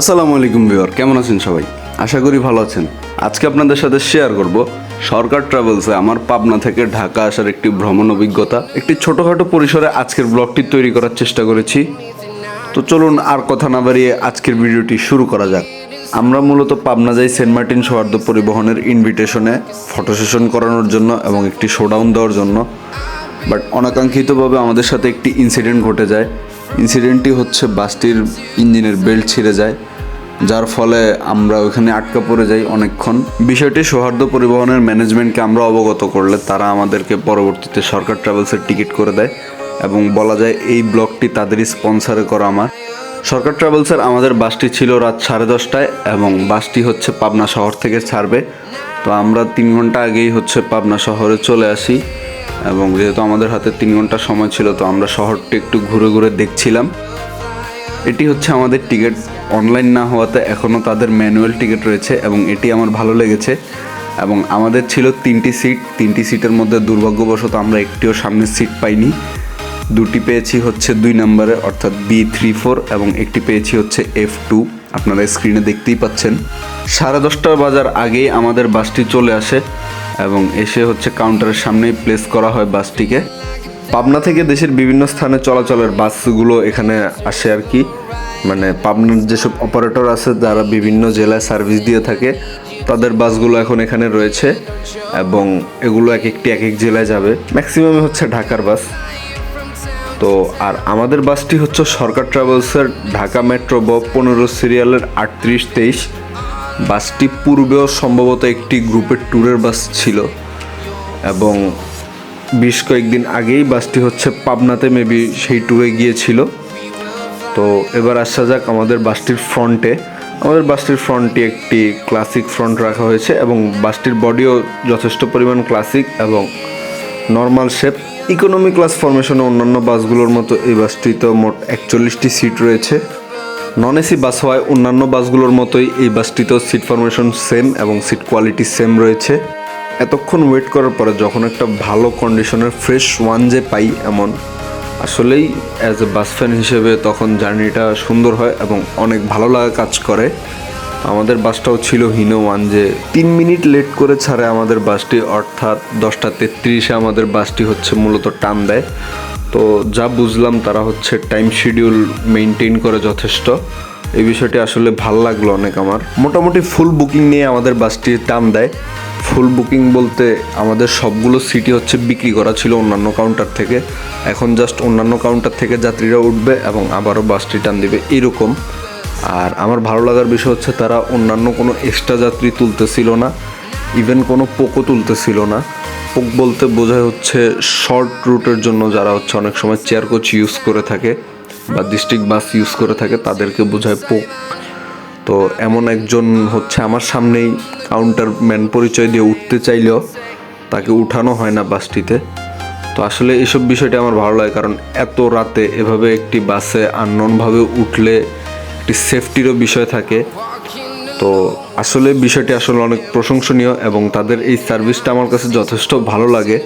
আসসালামু আলাইকুম ভিউয়ার, কেমন আছেন সবাই? আশা করি ভালো আছেন। আজকে আপনাদের সাথে শেয়ার করব সরকার ট্রাভেলসে আমার পাবনা থেকে ঢাকা আসার একটি ভ্রমণ অভিজ্ঞতা, একটি ছোটোখাটো পরিসরে আজকের ব্লগটি তৈরি করার চেষ্টা করেছি। তো চলুন আর কথা না বাড়িয়ে আজকের ভিডিওটি শুরু করা যাক। আমরা মূলত পাবনা যাই সেন্ট মার্টিন সৌহার্দ্য পরিবহনের ইনভিটেশনে ফটো সেশন করানোর জন্য এবং একটি শোডাউন দেওয়ার জন্য। বাট অনাকাঙ্ক্ষিতভাবে আমাদের সাথে একটি ইনসিডেন্ট ঘটে যায়। ইনসিডেন্টটি হচ্ছে বাসটির ইঞ্জিনের বেল্ট ছিঁড়ে যায়, যার ফলে আমরা ওখানে আটকা পড়ে যাই অনেকক্ষণ। বিষয়টি সৌহার্দ্য পরিবহনের ম্যানেজমেন্টকে আমরা অবগত করলে তারা আমাদেরকে পরবর্তীতে সরকার ট্রাভেলসের টিকিট করে দেয় এবং বলা যায় এই ব্লগটি তাদেরই স্পন্সারে করা আমার। সরকার ট্রাভেলসের আমাদের বাসটি ছিল রাত সাড়ে দশটায় এবং বাসটি হচ্ছে পাবনা শহর থেকে ছাড়বে। তো আমরা তিন ঘণ্টা আগেই হচ্ছে পাবনা শহরে চলে আসি। এবং যেহেতু আমাদের হাতে তিন ঘণ্টা সময় ছিল, তো আমরা শহরটি একটু ঘুরে ঘুরে দেখছিলাম। এটি হচ্ছে আমাদের টিকিট। অনলাইন না হওয়াতে এখনও তাদের ম্যানুয়াল টিকিট রয়েছে এবং এটি আমার ভালো লেগেছে। এবং আমাদের ছিল তিনটি সিট। তিনটি সিটের মধ্যে দুর্ভাগ্যবশত আমরা একটিও সামনের সিট পাইনি। দুটি পেয়েছি হচ্ছে দুই নম্বরে, অর্থাৎ বি থ্রি ফোর এবং একটি পেয়েছি হচ্ছে এফ টু। আপনারা স্ক্রিনে দেখতেই পাচ্ছেন। সাড়ে দশটা বাজার আগেই আমাদের বাসটি চলে আসে। এবং এসে হচ্ছে কাউন্টারের সামনেই প্লেস করা হয় বাসটিকে পাবনা থেকে দেশের বিভিন্ন স্থানে চলাচলের বাসগুলো এখানে আসে আর কি। মানে পাবনার যেসব অপারেটর আছে যারা বিভিন্ন জেলায় সার্ভিস দিয়ে থাকে। তাদের বাসগুলো এখন এখানে রয়েছে এবং এগুলো এক একটি এক এক জেলায় যাবে। ম্যাক্সিমামই হচ্ছে ঢাকার বাস। তো আর আমাদের বাসটি হচ্ছে সরকার ট্রাভেলসের ঢাকা মেট্রো ব পনেরো সিরিয়ালের আটত্রিশ তেইশ। বাসটি পূর্বেও সম্ভবত একটি গ্রুপের ট্যুরের বাস ছিল এবং বেশ কয়েকদিন আগেই বাসটি হচ্ছে পাবনাতে মেবি সেই ট্যুরে গিয়েছিল। তো এবার আসা যাক আমাদের বাসটির ফ্রন্টে আমাদের বাসটির ফ্রন্টটি একটি ক্লাসিক ফ্রন্ট রাখা হয়েছে এবং বাসটির বডিও যথেষ্ট পরিমাণ ক্লাসিক এবং নর্মাল শেপ ইকোনমি ক্লাস ফরমেশনে অন্যান্য বাসগুলোর মতো এই বাসটিতে মোট একচল্লিশটি সিট রয়েছে। নন এসি বাস হওয়ায় অন্যান্য বাসগুলোর মতোই এই বাসটিতেও সিট ফরমেশন সেম এবং সিট কোয়ালিটি সেম রয়েছে। এতক্ষণ ওয়েট করার পরে যখন একটা ভালো কন্ডিশনের ফ্রেশ ওয়ান যে পাই এমন, আসলেই অ্যাজ এ বাস ফ্যান হিসেবে তখন জার্নিটা সুন্দর হয় এবং অনেক ভালো লাগা কাজ করে। আমাদের বাসটাও ছিল হিনো ওয়ান যে তিন মিনিট লেট করে ছাড়ে আমাদের বাসটি, অর্থাৎ দশটা তেত্রিশে আমাদের বাসটি হচ্ছে মূলত টান দেয়। তো যা বুঝলাম, তারা হচ্ছে টাইম শিডিউল মেনটেন করে যথেষ্ট। এই বিষয়টি আসলে ভালো লাগল অনেক আমার। মোটামুটি ফুল বুকিং নিয়ে আমাদের বাসটি টান দেয়। ফুল বুকিং বলতে আমাদের সবগুলো সিটি হচ্ছে বিক্রি করা ছিল অন্যান্য কাউন্টার থেকে। এখন জাস্ট অন্যান্য কাউন্টার থেকে যাত্রীরা উঠবে এবং আবারও বাসটি টান দিবে এরকম। আর আমার ভালো লাগার বিষয় হচ্ছে তারা অন্যান্য কোনো এক্সট্রা যাত্রী তুলতেছিল না। ইভেন কোনো পোকো তুলতেছিল না। পোক বলতে বোঝায় হচ্ছে শর্ট রুটের জন্য যারা হচ্ছে অনেক সময় চেয়ার কোচ ইউজ করে থাকে বা ডিস্ট্রিক্ট বাস ইউজ করে থাকে, তাদেরকে বোঝায় পোক তো এমন একজন হচ্ছে আমার সামনেই কাউন্টার ম্যান পরিচয় দিয়ে উঠতে চাইলেও তাকে উঠানো হয় না বাসটিতে তো আসলে এসব বিষয়টি আমার ভালো লাগে কারণ এত রাতে এভাবে একটি বাসে আননভাবে উঠলে একটি সেফটিরও বিষয় থাকে। তো আসলে বিষয়টি আসলে অনেক প্রশংসনীয় এবং তাদের এই সার্ভিসটা আমার কাছে যথেষ্ট ভালো লাগে.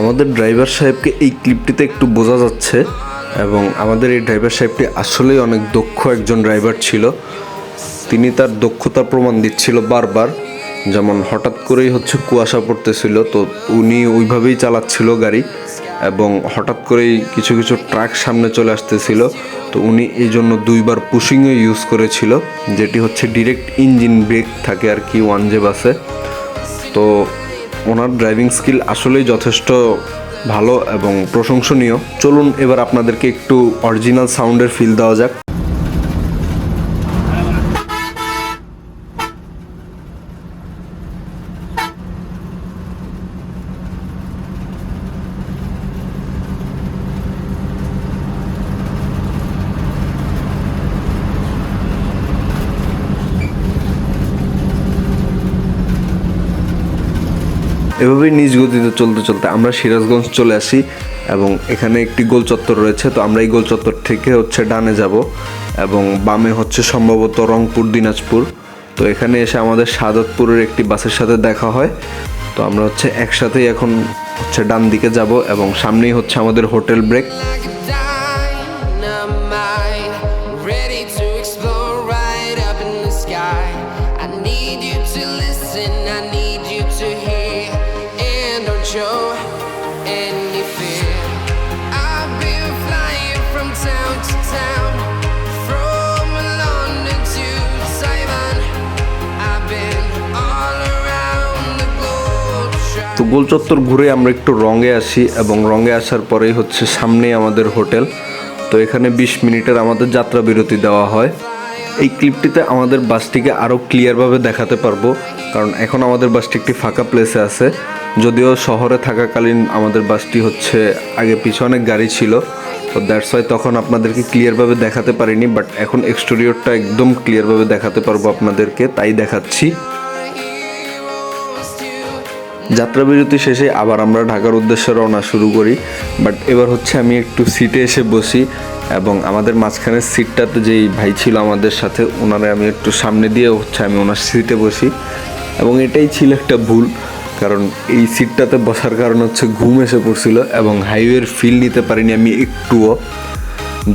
আমাদের ড্রাইভার সাহেবকে এই ক্লিপটিতে একটু বোঝা যাচ্ছে এবং আমাদের এই ড্রাইভার সাহেবটি আসলেই অনেক দক্ষ একজন ড্রাইভার ছিল। তিনি তার দক্ষতার প্রমাণ দিচ্ছিল বারবার। যেমন হঠাৎ করেই হচ্ছে কুয়াশা পড়তেছিল, তো উনি ওইভাবেই চালাচ্ছিল গাড়ি এবং হঠাৎ করেই কিছু কিছু ট্রাক সামনে চলে আসতেছিল। তো উনি এই জন্য দুইবার পুশিংও ইউজ করেছিল, যেটি হচ্ছে ডিরেক্ট ইঞ্জিন ব্রেক থাকে আর কি ওয়ান জে বাসে। তো ওনার ড্রাইভিং স্কিল আসলেই যথেষ্ট ভালো এবং প্রশংসনীয়। চলুন এবার আপনাদেরকে একটু অরিজিনাল সাউন্ডের ফিল দেওয়া যাক। এভাবেই নিজ গতিতে চলতে চলতে আমরা সিরাজগঞ্জ চলে আসি এবং এখানে একটি গোল চত্বর রয়েছে। তো আমরা এই গোল চত্বর থেকে হচ্ছে ডানে যাব এবং বামে হচ্ছে সম্ভবত রংপুর, দিনাজপুর। তো এখানে এসে আমাদের সাদতপুরের একটি বাসের সাথে দেখা হয়। তো আমরা হচ্ছে একসাথেই এখন হচ্ছে ডান দিকে যাব এবং সামনেই হচ্ছে আমাদের হোটেল ব্রেক। গোল চত্বর ঘুরে আমরা একটু রঙে আসি এবং রঙে আসার পরেই হচ্ছে সামনেই আমাদের হোটেল। তো এখানে বিশ মিনিটের আমাদের যাত্রা বিরতি দেওয়া হয়। এই ক্লিপটিতে আমাদের বাসটিকে আরও ক্লিয়ারভাবে দেখাতে পারব, কারণ এখন আমাদের বাসটি একটি ফাঁকা প্লেসে আছে। যদিও শহরে থাকাকালীন আমাদের বাসটি হচ্ছে আগে পিছনে অনেক গাড়ি ছিল, তো দ্যাটস ওয়াই তখন আপনাদেরকে ক্লিয়ারভাবে দেখাতে পারিনি বাট এখন এক্সটেরিয়রটা একদম ক্লিয়ারভাবে দেখাতে পারব আপনাদেরকে, তাই দেখাচ্ছি। যাত্রাবিরতি শেষে আবার আমরা ঢাকার উদ্দেশ্যে রওনা শুরু করি। বাট এবার হচ্ছে আমি একটু সিটে এসে বসি এবং আমাদের মাঝখানের সিটটাতে যেই ভাই ছিল আমাদের সাথে ওনারে আমি একটু সামনে দিয়ে হচ্ছে আমি ওনার সিটে বসি। এবং এটাই ছিল একটা ভুল, কারণ এই সিটটাতে বসার কারণে হচ্ছে ঘুম এসে পড়ছিল এবং হাইওয়ের ফিল নিতে পারিনি আমি একটুও।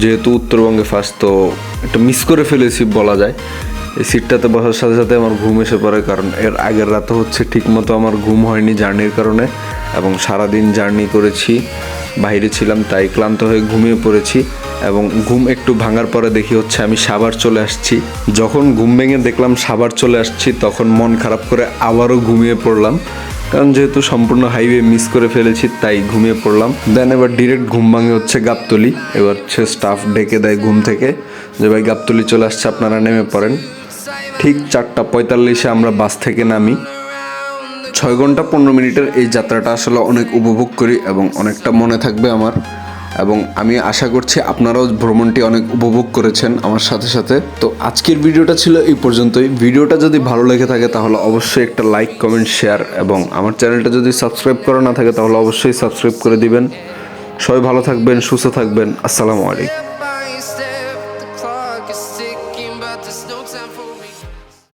যেহেতু উত্তরবঙ্গে ফার্স্ট তো একটু মিস করে ফেলেছি বলা যায়। এই সিটটাতে বসার সাথে সাথে আমার ঘুম এসে পড়ে, কারণ এর আগের রাতে হচ্ছে ঠিকমতো আমার ঘুম হয়নি জার্নির কারণে এবং সারাদিন জার্নি করেছি, বাইরে ছিলাম তাই ক্লান্ত হয়ে ঘুমিয়ে পড়েছি এবং ঘুম একটু ভাঙার পরে দেখি হচ্ছে আমি সাবার চলে আসছি। যখন ঘুম ভেঙে দেখলাম সাবার চলে আসছি, তখন মন খারাপ করে আবারও ঘুমিয়ে পড়লাম। কারণ যেহেতু সম্পূর্ণ হাইওয়ে মিস করে ফেলেছি, তাই ঘুমিয়ে পড়লাম। দেন এবার ডিরেক্ট ঘুম ভাঙে হচ্ছে গাবতলি। এবার হচ্ছে স্টাফ ডেকে দেয় ঘুম থেকে যে, ভাই, গাবতলি চলে আসছে, আপনারা নেমে পড়েন। ঠিক চারটা পঁয়তাল্লিশে আমরা বাস থেকে নামি। ছয় ঘণ্টা পনেরো মিনিটের এই যাত্রাটা আসলে অনেক উপভোগ করি এবং অনেকটা মনে থাকবে আমার। এবং আমি আশা করছি আপনারাও ভ্রমণটি অনেক উপভোগ করেছেন আমার সাথে সাথে। তো আজকের ভিডিওটা ছিল এই পর্যন্তই। ভিডিওটা যদি ভালো লেগে থাকে তাহলে অবশ্যই একটা লাইক, কমেন্ট, শেয়ার এবং আমার চ্যানেলটা যদি সাবস্ক্রাইব করা না থাকে তাহলে অবশ্যই সাবস্ক্রাইব করে দিবেন। সবাই ভালো থাকবেন, সুস্থ থাকবেন। আসসালামু আলাইকুম।